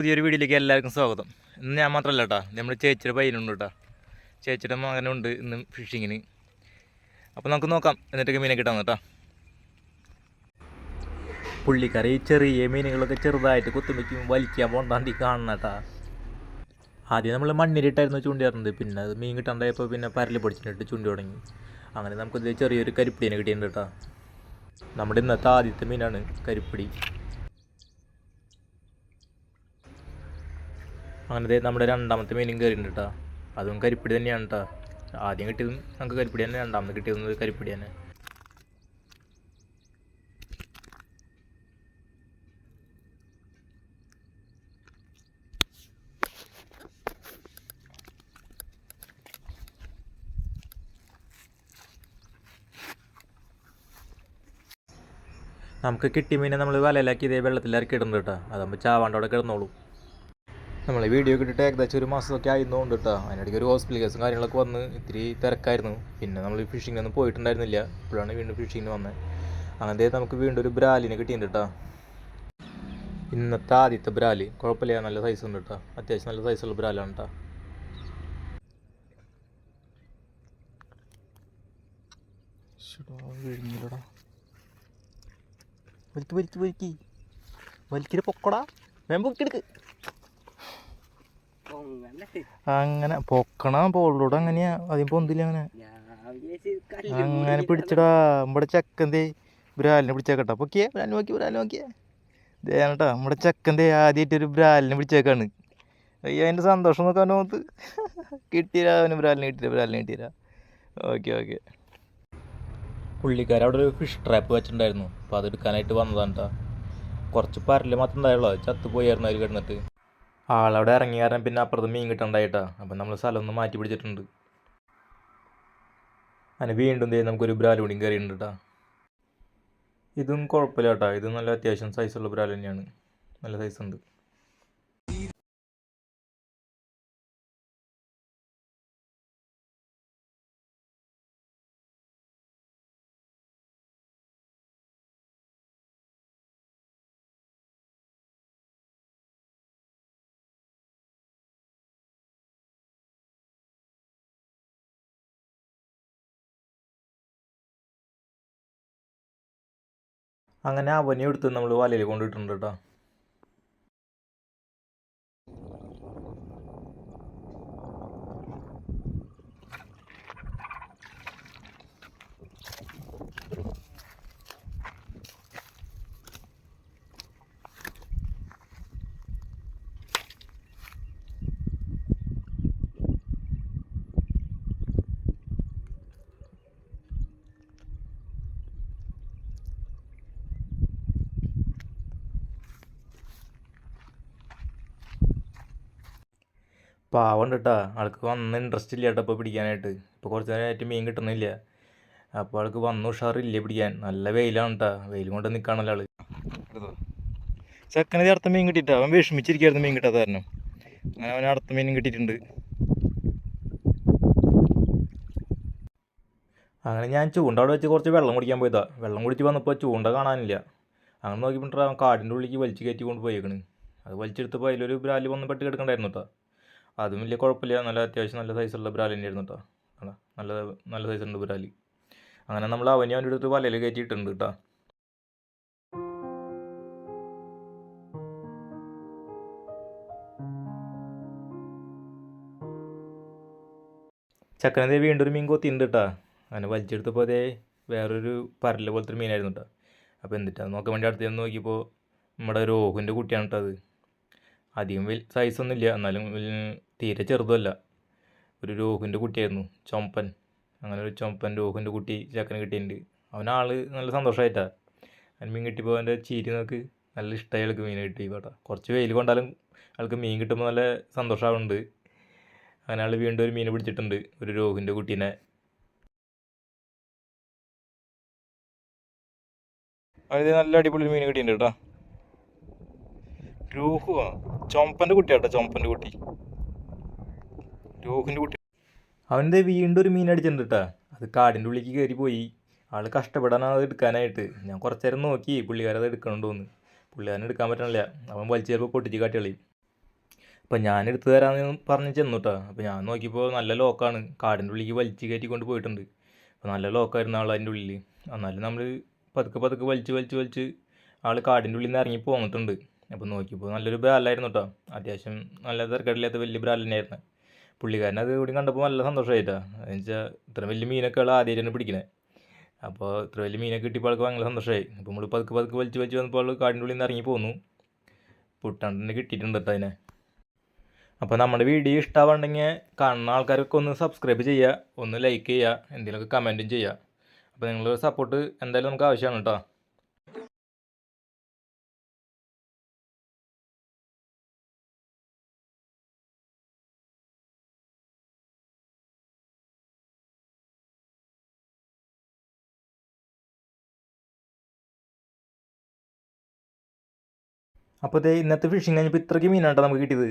പുതിയൊരു വീഡിയോയിലേക്ക് എല്ലാവർക്കും സ്വാഗതം. ഇന്ന് ഞാൻ മാത്രമല്ല കേട്ടോ നമ്മുടെ ചേച്ചിയുടെ പയ്യനുണ്ട് കേട്ടോ ചേച്ചിയുടെ മകനുണ്ട് ഇന്ന് ഫിഷിങ്ങിന് അപ്പോൾ നമുക്ക് നോക്കാം എന്നിട്ടൊക്കെ മീനെ കിട്ടാന്ന് കേട്ടോ പുള്ളിക്കറി ചെറിയ മീനുകളൊക്കെ ചെറുതായിട്ട് കുത്തുമ്പയ്ക്കും വലിക്കാൻ പോണ്ടാണ്ടി കാണണം കേട്ടാ ആദ്യം നമ്മൾ മണ്ണിലിട്ടായിരുന്നു ചൂണ്ടിയാറുന്നത്. പിന്നെ അത് മീൻ കിട്ടാണ്ടായപ്പോൾ പിന്നെ പരൽ പൊടിച്ചിട്ട് ചൂണ്ടി തുടങ്ങി. അങ്ങനെ നമുക്കിത് ചെറിയൊരു കരിപ്പിടീനെ കിട്ടിയിട്ടുണ്ട് കേട്ടോ നമ്മുടെ ഇന്നത്തെ ആദ്യത്തെ മീനാണ് കരിപ്പിടി. അങ്ങനെ ദേ നമ്മുടെ രണ്ടാമത്തെ മീനും കയറിയിട്ടുണ്ട് കേട്ടോ അതും കരിപ്പിടി തന്നെയാണ് കേട്ടോ ആദ്യം കിട്ടിയതും നമുക്ക് കരിപ്പിടി തന്നെ രണ്ടാമത് കിട്ടിയതും കരിപ്പിടി തന്നെ. നമുക്ക് കിട്ടിയ മീനെ നമ്മൾ വലയിലാക്കി ഇതേ വെള്ളത്തിൽ ഇറക്കി ഇടുന്നുണ്ട് കേട്ടോ അതാകുമ്പോൾ ചാവാണ്ടോടെ കിടന്നോളും. നമ്മൾ വീഡിയോ കിട്ടിയിട്ട് ഏകദേശം ഒരു മാസമൊക്കെ ആയിരുന്നുകൊണ്ട് കേട്ടോ അതിനിടയ്ക്ക് ഒരു ഹോസ്പിറ്റൽ കേസും കാര്യങ്ങളൊക്കെ വന്ന് ഇത്തിരി തിരക്കായിരുന്നു. പിന്നെ നമ്മൾ ഫിഷിങ്ങിനൊന്നും പോയിട്ടുണ്ടായിരുന്നില്ല. ഇപ്പോഴാണ് വീണ്ടും ഫിഷിങ്ങിന് വന്നത് അങ്ങനത്തെ നമുക്ക് വീണ്ടും ഒരു ബ്രാലിനെ കിട്ടിയിട്ടുണ്ട് കേട്ടോ ഇന്നത്തെ ആദ്യത്തെ ബ്രാലി. കുഴപ്പമില്ല നല്ല സൈസ് ഉണ്ട് കേട്ടോ അത്യാവശ്യം നല്ല സൈസുള്ള ബ്രാലാണ് കേട്ടോ വിഴുങ്ങില്ലടാ. വലിക്ക് വലിക്ക് വലിക്ക്. വലിക്കിന് പൊക്കടാ. അങ്ങനെ പൊക്കണ പോളിലൂടെ അങ്ങനെയാ അതിന് പൊന്തില്ല അങ്ങനെ? അങ്ങനെ പിടിച്ചടാ നമ്മുടെ ചെക്കന്തേ ബ്രാലിനെ പിടിച്ചേക്കട്ടാ. പൊക്കിയേ ബ്രാലിന് നോക്കി ബ്രാലിന് നോക്കിയേ. ദേനട്ടാ നമ്മുടെ ചക്കന്തേ ആദ്യമായിട്ട് ഒരു ബ്രാലിനെ പിടിച്ചേക്കാണ്. അയ്യോ അതിന്റെ സന്തോഷം നോക്കാൻ നോക്ക് കിട്ടിയില്ല അവന് ബ്രാലിനെ കിട്ടിയില്ല ബ്രാലിനെ കിട്ടിയില്ല. Okay okay. പുള്ളിക്കാരവിടെ ഒരു ഫിഷ് ട്രാപ്പ് വെച്ചിട്ടുണ്ടായിരുന്നു. അപ്പോൾ അതെടുക്കാനായിട്ട് വന്നതാണ് കേട്ടോ. കുറച്ച് പരൽ മാത്രം ഉണ്ടായുള്ളൂ. ചത്തുപോയായിരുന്നു അതിൽ കിടന്നിട്ട്. ആളവിടെ ഇറങ്ങി കാരണം പിന്നെ അപ്പുറത്ത് മീൻ കിട്ടണ്ടായിട്ടാ. അപ്പം നമ്മൾ സ്ഥലം ഒന്ന് മാറ്റി പിടിച്ചിട്ടുണ്ട്. അങ്ങനെ വീണ്ടും ദേ നമുക്കൊരു ബ്രാൽ കൂടിയും കയറിയിട്ടുണ്ട് കേട്ടോ ഇതും കുഴപ്പമില്ല കേട്ടോ ഇത് നല്ല അത്യാവശ്യം സൈസുള്ള ബ്രാൽ തന്നെയാണ്. നല്ല സൈസ് ഉണ്ട്. അങ്ങനെ അവനെ എടുത്ത് നമ്മൾ വലയിൽ കൊണ്ടിട്ടുണ്ട് കേട്ടോ പാവം കേട്ടാ ആൾക്ക് വന്ന് ഇൻട്രസ്റ്റ് ഇല്ല കേട്ടോ ഇപ്പോൾ പിടിക്കാനായിട്ട്. ഇപ്പോൾ കുറച്ച് നേരമായിട്ട് മീൻ കിട്ടുന്നില്ല. അപ്പോൾ ആൾക്ക് വന്ന് ഉഷാറില്ല പിടിക്കാൻ. നല്ല വെയിലാണ് കേട്ടോ വെയിൽ കൊണ്ട് നിൽക്കുകയാണല്ലോ ആൾ. ചെക്കനെ അടുത്ത മീൻ കിട്ടിയിട്ടാ. അവൻ വിഷമിച്ചിരിക്കായിരുന്നു മീൻ കിട്ടാത്ത കാരണം. അങ്ങനെ അവൻ അടുത്ത മീനും കിട്ടിയിട്ടുണ്ട്. അങ്ങനെ ഞാൻ ചൂണ്ട അവിടെ വെച്ച് കുറച്ച് വെള്ളം കുടിക്കാൻ പോയതാ. വെള്ളം കുടിച്ച് വന്നപ്പോൾ ചൂണ്ട കാണാനില്ല. അങ്ങനെ നോക്കിയപ്പോൾ അവൻ കാടിന്റെ ഉള്ളിലേക്ക് വലിച്ചു കയറ്റി കൊണ്ട് പോയേക്കണ്. അത് വലിച്ചെടുത്തപ്പോൾ അതിലൊരു ബ്രാൽ വന്ന് പെട്ട് കിടക്കണ്ടായിരുന്നു കേട്ടോ അതും വലിയ കുഴപ്പമില്ല. നല്ല അത്യാവശ്യം നല്ല സൈസുള്ള ബ്രാൽ തന്നെയായിരുന്നു കേട്ടോ നല്ല നല്ല സൈസുണ്ട് ബ്രാലി അങ്ങനെ നമ്മൾ അവനി അവന്റെ അടുത്ത് വലയിൽ കയറ്റിയിട്ടുണ്ട് കേട്ടോ ചക്കനതേ വീണ്ടും ഒരു മീൻ കൊത്തിണ്ട് കേട്ടോ അങ്ങനെ വലിച്ചെടുത്തപ്പോൾ അതേ വേറൊരു പരല പോലത്തെ ഒരു മീനായിരുന്നു കേട്ടോ അപ്പോൾ എന്നിട്ടാ നോക്കാൻ വേണ്ടി അടുത്ത് ചെന്ന് നോക്കിയപ്പോൾ നമ്മുടെ രോഹുവിന്റെ കുട്ടിയാണ് കേട്ടോ അത്. അധികം വലിയ സൈസൊന്നും ഇല്ല എന്നാലും തീരെ ചെറുതല്ല ഒരു രോഹുവിന്റെ കുട്ടിയായിരുന്നു ചൊമ്പൻ. അങ്ങനെ ഒരു ചൊമ്പൻ രോഹുവിന്റെ കുട്ടി ചക്കന് കിട്ടിയിട്ടുണ്ട്. അവനാൾ നല്ല സന്തോഷമായിട്ടാ അതിന് മീൻ കിട്ടിയപ്പോൾ അവന്റെ ചീരി നോക്ക് നല്ല ഇഷ്ടമായി ആൾക്ക് മീൻ കിട്ടി കേട്ടോ. കുറച്ച് വെയിൽ കൊണ്ടാലും ആൾക്ക് മീൻ കിട്ടുമ്പോൾ നല്ല സന്തോഷമാവുന്നുണ്ട് അങ്ങനെ ആൾ വീണ്ടും ഒരു മീൻ പിടിച്ചിട്ടുണ്ട് ഒരു രോഹുവിന്റെ കുട്ടീനെ. അതായത് നല്ല അടിപൊളി മീൻ കിട്ടിയിട്ടുണ്ട് കേട്ടോ. രോഹുവാ. ചൊമ്പന്റെ കുട്ടിയാട്ടോ ചൊമ്പന്റെ കുട്ടി. രോഹിന്റെ കുട്ടി. അവന്റെ വീണ്ടും ഒരു മീൻ അടിച്ചിട്ടുണ്ട് അത് കാടിന്റെ ഉള്ളിലേക്ക് കയറി പോയി. ആൾ കഷ്ടപ്പെടാനാണ് അത് എടുക്കാനായിട്ട്. ഞാൻ കുറച്ച് നേരം നോക്കി. പുള്ളിക്കാരത് എടുക്കണുണ്ടോന്ന് പുള്ളിക്കാരനെ എടുക്കാൻ പറ്റണില്ല. അവൻ വലിച്ചു ചിലപ്പോൾ പൊട്ടിച്ച് കാട്ടിയളി അപ്പം ഞാൻ എടുത്തു തരാമെന്ന് പറഞ്ഞ് ചെന്നു കേട്ടോ അപ്പോൾ ഞാൻ നോക്കിയപ്പോൾ നല്ല ലോക്കാണ്. കാടിന്റെ ഉള്ളിലേക്ക് വലിച്ചു കയറ്റി കൊണ്ട് പോയിട്ടുണ്ട്. അപ്പോൾ നല്ല ലോക്കായിരുന്നു ആൾ അതിന്റെ ഉള്ളിൽ എന്നാലും നമ്മൾ പതുക്കെ പതുക്കെ വലിച്ച് വലിച്ച് വലിച്ച് ആൾ കാടിന്റെ ഉള്ളിൽ നിന്ന് ഇറങ്ങി പോന്നിട്ടുണ്ട്. അപ്പോൾ നോക്കിയപ്പോൾ നല്ലൊരു ബ്രാലായിരുന്നു കേട്ടോ അത്യാവശ്യം നല്ല തിരക്കടില്ലാത്ത വലിയ ബ്രാൽ തന്നെയായിരുന്നു. പുള്ളിക്കാരൻ അത് കൂടി കണ്ടപ്പോൾ നല്ല സന്തോഷമായിട്ടാണ് എന്ന് വെച്ചാൽ ഇത്ര വലിയ മീനൊക്കെ ആൾ ആദ്യമായിട്ടാണ് പിടിക്കണേ. അപ്പോൾ ഇത്ര വലിയ മീനൊക്കെ കിട്ടിയപ്പോൾ ആൾക്ക് ഭയങ്കര സന്തോഷമായി. അപ്പോൾ നമ്മൾ പതുക്കെ പതുക്കെ വലിച്ച് വലിച്ച് വന്നപ്പോൾ ആൾ കാടിന്റെ ഉള്ളിൽ നിന്ന് ഇറങ്ങി പോന്നു. പുട്ടാണ്ട് കിട്ടിയിട്ടുണ്ട് കേട്ടോ അതിനെ. അപ്പോൾ നമ്മുടെ വീഡിയോ ഇഷ്ടമാവുണ്ടെങ്കിൽ കാണുന്ന ആൾക്കാരൊക്കെ ഒന്ന് സബ്സ്ക്രൈബ് ചെയ്യുക ഒന്ന് ലൈക്ക് ചെയ്യുക എന്തെങ്കിലുമൊക്കെ കമന്റും ചെയ്യുക. അപ്പോൾ നിങ്ങളുടെ സപ്പോർട്ട് എന്തായാലും നമുക്ക് ആവശ്യമാണ് കേട്ടോ. അപ്പോൾ ഇന്നത്തെ ഫിഷിങ് കഴിഞ്ഞപ്പോൾ ഇത്രയ്ക്ക് മീനാട്ടോ നമുക്ക് കിട്ടിയത്.